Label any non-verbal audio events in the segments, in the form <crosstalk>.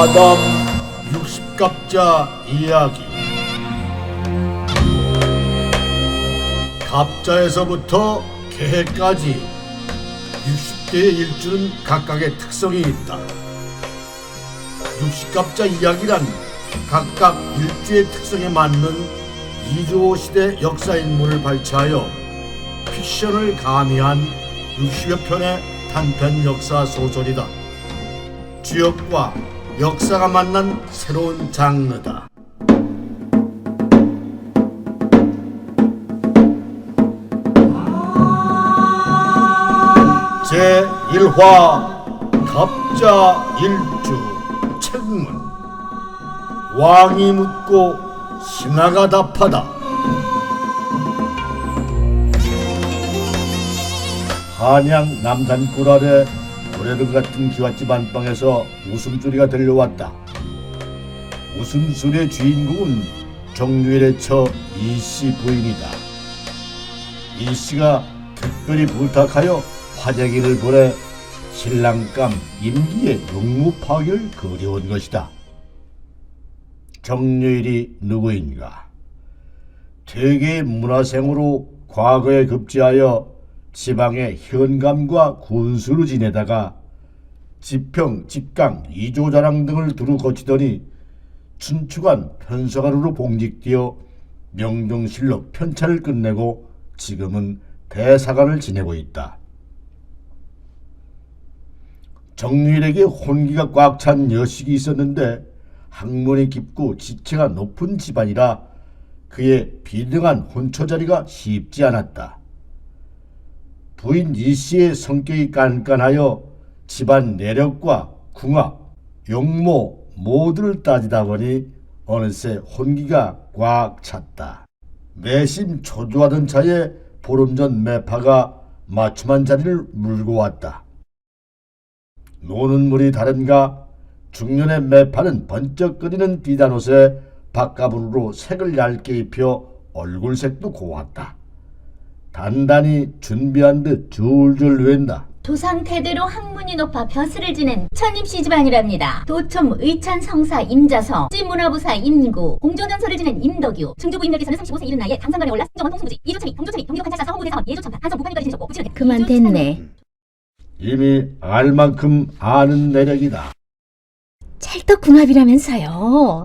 아담 60갑자 이야기 갑자에서부터 개까지 60개의 일주는 각각의 특성이 있다. 60갑자 이야기란 각각 일주의 특성에 맞는 이주호 시대 역사 인물을 발췌하여 픽션을 가미한 60여 편의 단편 역사 소설이다. 지역과 역사가 만난 새로운 장르다. 제1화 갑자 일주 책문 왕이 묻고 신하가 답하다 한양 남산굴 아래 고래등 같은 기와집 안방에서 웃음소리가 들려왔다. 웃음소리의 주인공은 정유일의 처 이씨 부인이다. 이씨가 특별히 부탁하여 화재기를 보내 신랑감 임기의 용무 파기를 그려온 것이다. 정유일이 누구인가? 퇴계 문화생으로 과거에 급제하여 지방의 현감과 군수로 지내다가 지평, 직강, 이조자랑 등을 두루 거치더니 춘추관 편서가루로 봉직되어 명종실록 편차를 끝내고 지금은 대사관을 지내고 있다. 정유일에게 혼기가 꽉 찬 여식이 있었는데 학문이 깊고 지체가 높은 집안이라 그의 비등한 혼처 자리가 쉽지 않았다. 부인 이씨의 성격이 깐깐하여 집안 내력과 궁합, 용모 모두를 따지다 보니 어느새 혼기가 꽉 찼다. 매심 초조하던 차에 보름 전 매파가 맞춤한 자리를 물고 왔다. 노는 물이 다른가 중년의 매파는 번쩍거리는 비단 옷에 바가부르로 색을 얇게 입혀 얼굴색도 고왔다. 단단히 준비한 듯 줄줄 웬다. 조상 대대로 학문이 높아 벼슬을 지낸 천임씨 집안이랍니다. 도청 의찬 성사 임자성, 찐문화부사 임구, 공조전설을 지낸 임덕유, 중조부 임력에서는 35세 이른 나이에 당상관에 올라 승정원 통수부지, 이조참이, 경조참이, 경기도관찰사 서원부대사원, 예조참판, 한성 부관이까지 지내셨고 부친한테 그만 됐네. 이미 알 만큼 아는 내력이다. 찰떡궁합이라면서요.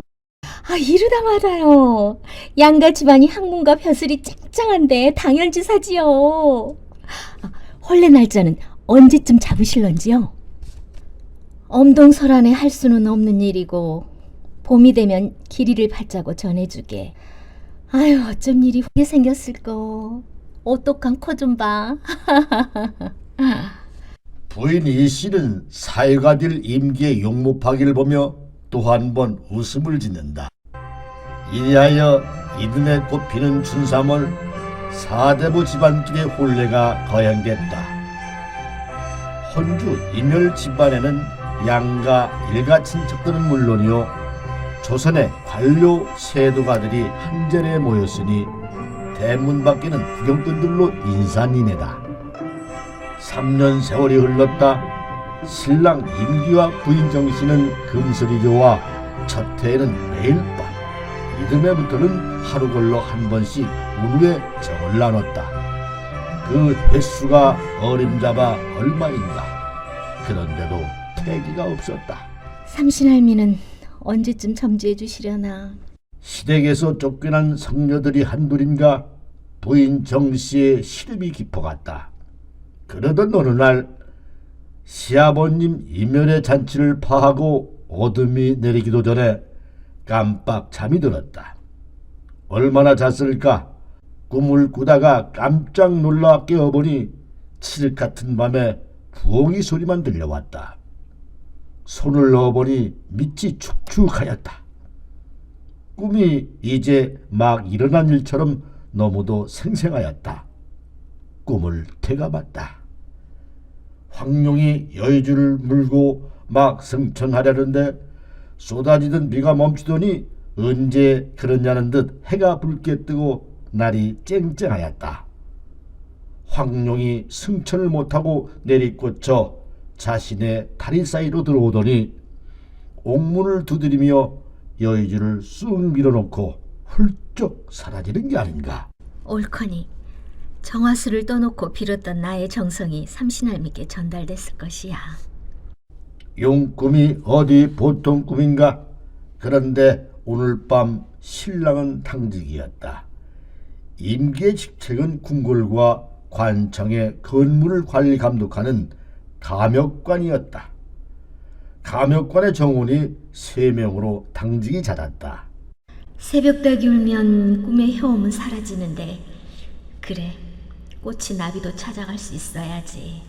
아, 이르다 말아요. 양가 집안이 학문과 벼슬이 짱짱한데 당연지사지요. 아, 혼례 날짜는 언제쯤 잡으실런지요? 엄동설안에 할 수는 없는 일이고 봄이 되면 길이를 받자고 전해주게. 아유, 어쩜 일이 후게 생겼을까. 오똑한 코 좀 봐. <laughs> 부인 이 씨는 사회가 될 임기의 용모파기를 보며 또 한 번 웃음을 짓는다. 이리하여 이듬해 꽃 피는 춘삼월 사대부 집안길의 혼례가 거행됐다. 혼주 임열 집안에는 양가 일가 친척들은 물론이요 조선의 관료 세도가들이 한전에 모였으니 대문 밖에는 구경꾼들로 인산인해다. 3년 세월이 흘렀다. 신랑 임기와 부인 정씨는 금슬이 좋아 첫 해에는 매일 밤 이듬해부터는 하루 걸러 한 번씩 우루에 정을 나눴다. 그 횟수가 어림잡아 얼마인가. 그런데도 태기가 없었다. 삼신할미는 언제쯤 점지해 주시려나. 시댁에서 쫓겨난 성녀들이 한둘인가 부인 정씨의 시름이 깊어갔다. 그러던 어느 날 시아버님 이면의 잔치를 파하고 어둠이 내리기도 전에 깜빡 잠이 들었다. 얼마나 잤을까? 꿈을 꾸다가 깜짝 놀라 깨어보니 칠흑 같은 밤에 부엉이 소리만 들려왔다. 손을 넣어보니 밑이 축축하였다. 꿈이 이제 막 일어난 일처럼 너무도 생생하였다. 꿈을 태가봤다. 황룡이 여의주를 물고 막 승천하려는데 쏟아지던 비가 멈추더니 언제 그러냐는 듯 해가 붉게 뜨고 날이 쨍쨍하였다. 황룡이 승천을 못하고 내리꽂혀 자신의 다리 사이로 들어오더니 옥문을 두드리며 여의주를 쑥 밀어놓고 훌쩍 사라지는 게 아닌가. 옳거니 정화수를 떠놓고 빌었던 나의 정성이 삼신할미께 전달됐을 것이야. 용 꿈이 어디 보통 꿈인가? 그런데 오늘 밤 신랑은 당직이었다. 임기의 직책은 궁궐과 관청의 건물을 관리 감독하는 감역관이었다. 감역관의 정원이 세 명으로 당직이 잦았다. 새벽닭이 울면 꿈의 헤엄은 사라지는데 그래 꽃이 나비도 찾아갈 수 있어야지.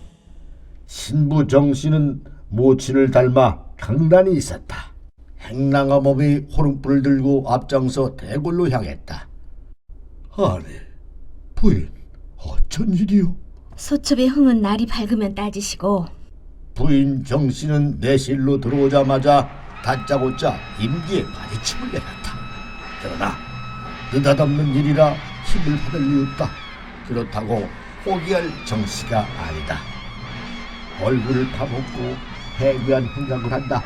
신부 정씨는 모친을 닮아 강단이 있었다. 행랑아 몸이 호롱불을 들고 앞장서 대궐로 향했다. 아니, 부인, 어쩐 일이요? 소첩의 흥은 날이 밝으면 따지시고 부인 정씨는 내실로 들어오자마자 다짜고짜 임기에 바리침을 내렸다. 그러나 느닷없는 일이라 힘을 받을 리 없다. 그렇다고 포기할 정씨가 아니다. 얼굴을 파먹고 해괴한 생각을 한다.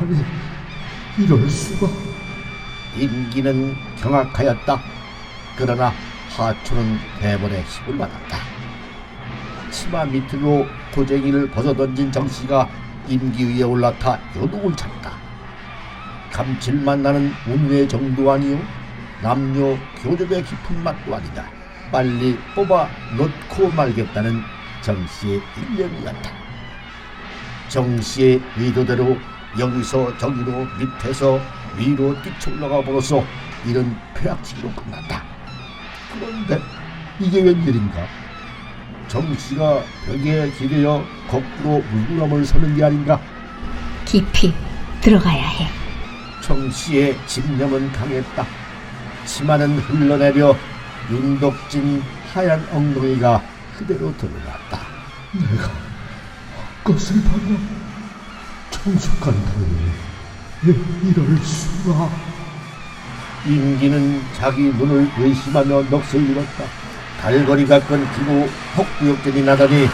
아니, 이럴 수가. 임기는 경악하였다. 그러나 하초는 대본의 힘을 받았다. 치마 밑으로 고쟁이를 벗어던진 정씨가 임기 위에 올라타 요동을 쳤다. 감칠맛 나는 운외 정도 아니요 남녀 교접의 깊은 맛도 아니다. 빨리 뽑아 놓고 말겠다는 정씨의 일념이었다. 정씨의 의도대로 여기서 저기로 밑에서 위로 뛰쳐올라가 버려서 이런 폐악치기로 끝났다. 그런데 이게 웬일인가? 정씨가 벽에 기대어 거꾸로 물구나무를 서는 게 아닌가? 깊이 들어가야 해. 정씨의 집념은 강했다. 치마는 흘러내려 윤덕진 하얀 엉덩이가 그대로 드러났다. 내가 헛것을 봤나? 청숙한 부인이 이럴 수가. 임기는 자기 눈을 의심하며 넋을 잃었다. 달거리가 끊기고 헛구역전이 나더니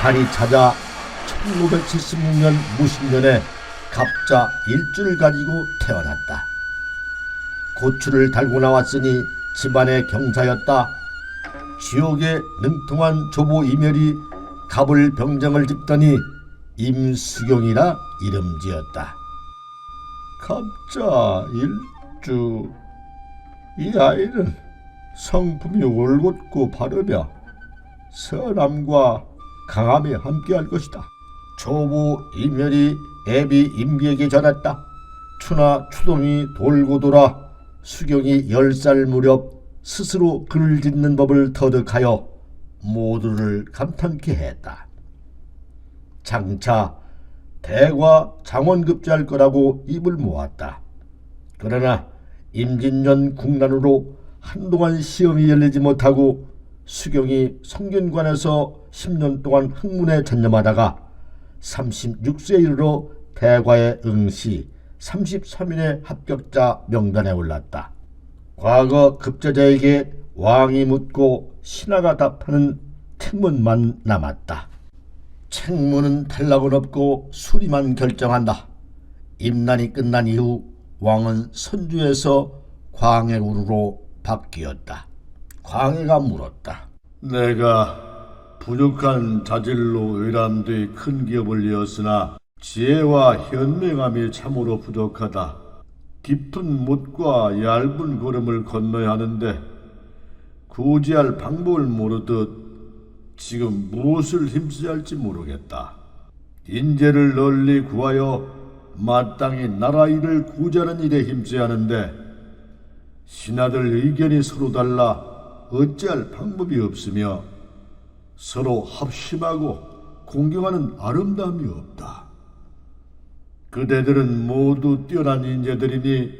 달이 찾아 1976년 무신년에 갑자 일주를 가지고 태어났다. 고추를 달고 나왔으니 집안의 경사였다. 지옥에 능통한 조보 이멸이 갑을 병정을 짚더니 임수경이라 이름 지었다. 갑자 일주 이 아이는 성품이 올곧고 바르며 선함과 강함에 함께할 것이다. 조부 이멸이 애비 임비에게 전했다. 추나 추동이 돌고 돌아 수경이 열 살 무렵 스스로 글을 짓는 법을 터득하여 모두를 감탄케 했다. 장차 대과 장원급제할 거라고 입을 모았다. 그러나 임진년 국난으로 한동안 시험이 열리지 못하고 수경이 성균관에서 10년 동안 학문에 전념하다가 36세 이르러 대과에 응시 33인의 합격자 명단에 올랐다. 과거 급제자에게 왕이 묻고 신하가 답하는 책문만 남았다. 책문은 탈락은 없고 수리만 결정한다. 임난이 끝난 이후 왕은 선주에서 광해우르로 바뀌었다. 광해가 물었다. 내가 부족한 자질로 의람돼 큰 기업을 이었으나 지혜와 현명함이 참으로 부족하다. 깊은 못과 얇은 걸음을 건너야 하는데 구제할 방법을 모르듯 지금 무엇을 힘써야 할지 모르겠다. 인재를 널리 구하여 마땅히 나라 일을 구제하는 일에 힘써야 하는데 신하들 의견이 서로 달라 어찌할 방법이 없으며 서로 합심하고 공경하는 아름다움이 없다. 그대들은 모두 뛰어난 인재들이니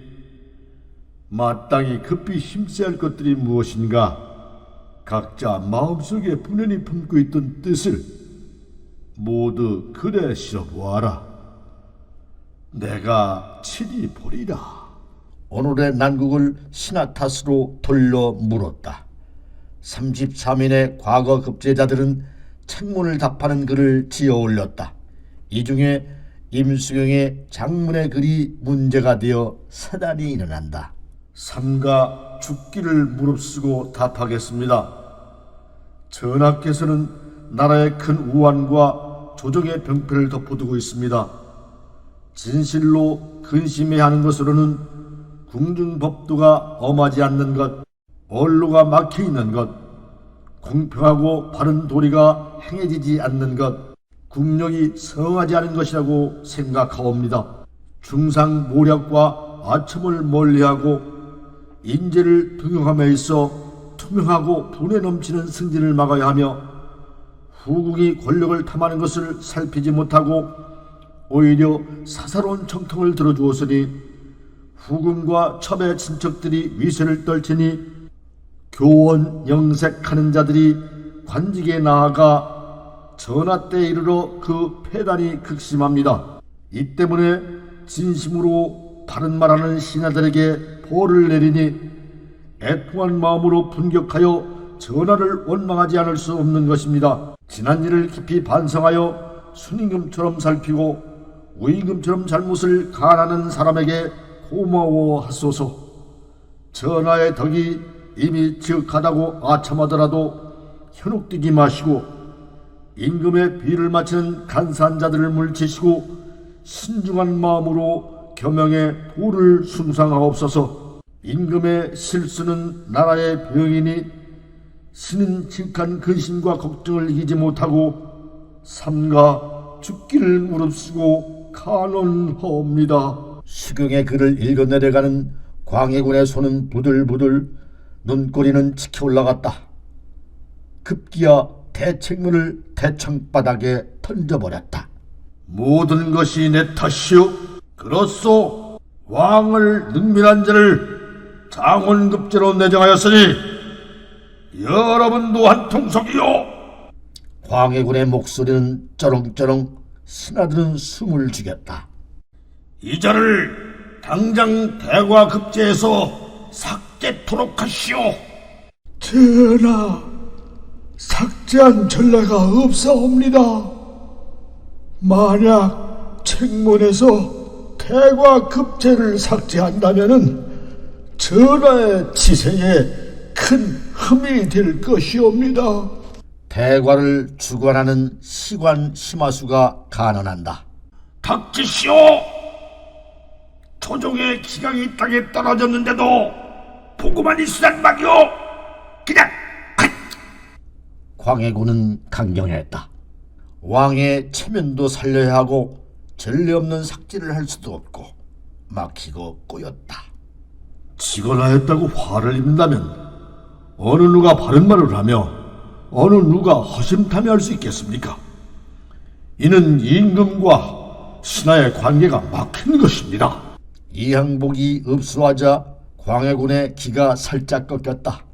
마땅히 급히 힘써야 할 것들이 무엇인가 각자 마음속에 분연히 품고 있던 뜻을 모두 글에 실어 보아라. 내가 친히 보리라. 오늘의 난국을 탓으로 돌려 물었다. 33인의 과거 급제자들은 책문을 답하는 글을 지어 올렸다. 이 중에 임수경의 장문의 글이 문제가 되어 사단이 일어난다. 삼가 죽기를 무릅쓰고 답하겠습니다. 전하께서는 나라의 큰 우환과 조정의 병폐를 덮어두고 있습니다. 진실로 근심해야 하는 것으로는 궁중법도가 엄하지 않는 것, 언로가 막혀 있는 것, 공평하고 바른 도리가 행해지지 않는 것, 국력이 성하지 않은 것이라고 생각하옵니다. 중상 모략과 아첨을 멀리하고 인재를 등용함에 있어 투명하고 분에 넘치는 승진을 막아야 하며 후궁이 권력을 탐하는 것을 살피지 못하고 오히려 사사로운 청통을 들어주었으니 후궁과 첩의 친척들이 위세를 떨치니 교원 영색하는 자들이 관직에 나아가 전하 때 이르러 그 폐단이 극심합니다. 이 때문에 진심으로 바른 말하는 신하들에게 벌을 내리니 애통한 마음으로 분격하여 전하를 원망하지 않을 수 없는 것입니다. 지난 일을 깊이 반성하여 순임금처럼 살피고 우임금처럼 잘못을 간하는 사람에게 고마워하소서. 전하의 덕이 이미 지극하다고 아첨하더라도 현혹되지 마시고 임금의 비를 마치는 간사한 자들을 물리치시고 신중한 마음으로 겸영의 도를 숭상하옵소서. 임금의 실수는 나라의 병이니 신은 지극한 근심과 걱정을 이기지 못하고 삼가 죽기를 무릅쓰고 간언하옵니다. 수경의 글을 읽어 내려가는 광해군의 손은 부들부들 눈꼬리는 치켜 올라갔다. 급기야 대책문을 대청바닥에 던져버렸다. 모든 것이 내 탓이오. 그렇소. 왕을 능멸한 자를 장원급제로 내정하였으니 여러분도 한통속이요. 광해군의 목소리는 쩌렁쩌렁 신하들은 숨을 죽였다. 이 자를 당장 대과급제에서 삭제토록 하시오. 전하, 삭제한 전례가 없사옵니다. 만약 책문에서 대과 급제를 삭제한다면은 전하의 치세에 큰 흠이 될 것이옵니다. 대과를 주관하는 시관 심화수가 간언한다. 닥치시오! 조종의 기강이 땅에 떨어졌는데도 보고만 있으란 말이오! 그냥 광해군은 강경했다. 왕의 체면도 살려야 하고 전례 없는 삭제를 할 수도 없고 막히고 꼬였다. 직언하였다고 화를 입는다면 어느 누가 바른 말을 하며 어느 누가 허심탄회할 수 있겠습니까? 이는 임금과 신하의 관계가 막힌 것입니다. 이 항복이 읍수하자 광해군의 기가 살짝 꺾였다.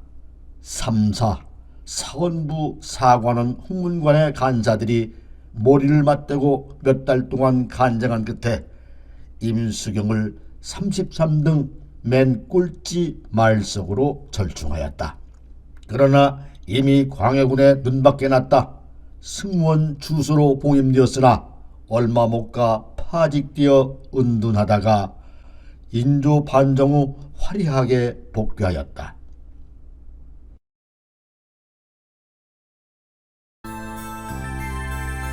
삼사 사원부 사관원 홍문관의 간사들이 머리를 맞대고 몇 달 동안 간장한 끝에 임수경을 33등 맨 꼴찌 말석으로 절충하였다. 그러나 이미 광해군의 눈밖에 났다. 승무원 주소로 봉임되었으나 얼마 못 가 파직되어 은둔하다가 인조 반정 후 화려하게 복귀하였다.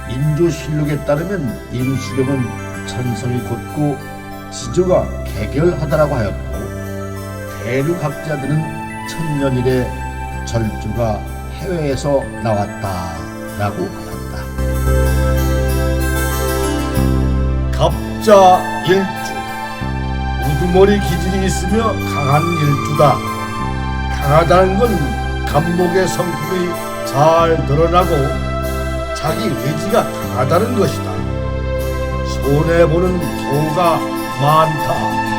인조실록에 따르면 임수경은 천성이 곧고 지조가 개결하다라고 하였고 대륙학자들은 천년일에 절주가 해외에서 나왔다라고 하였다. 갑자 일주 우두머리 기질이 있으며 강한 일주다. 강하다는 건 감목의 성품이 잘 드러나고 자기 의지가 강하다는 것이다. 손해보는 도가 많다.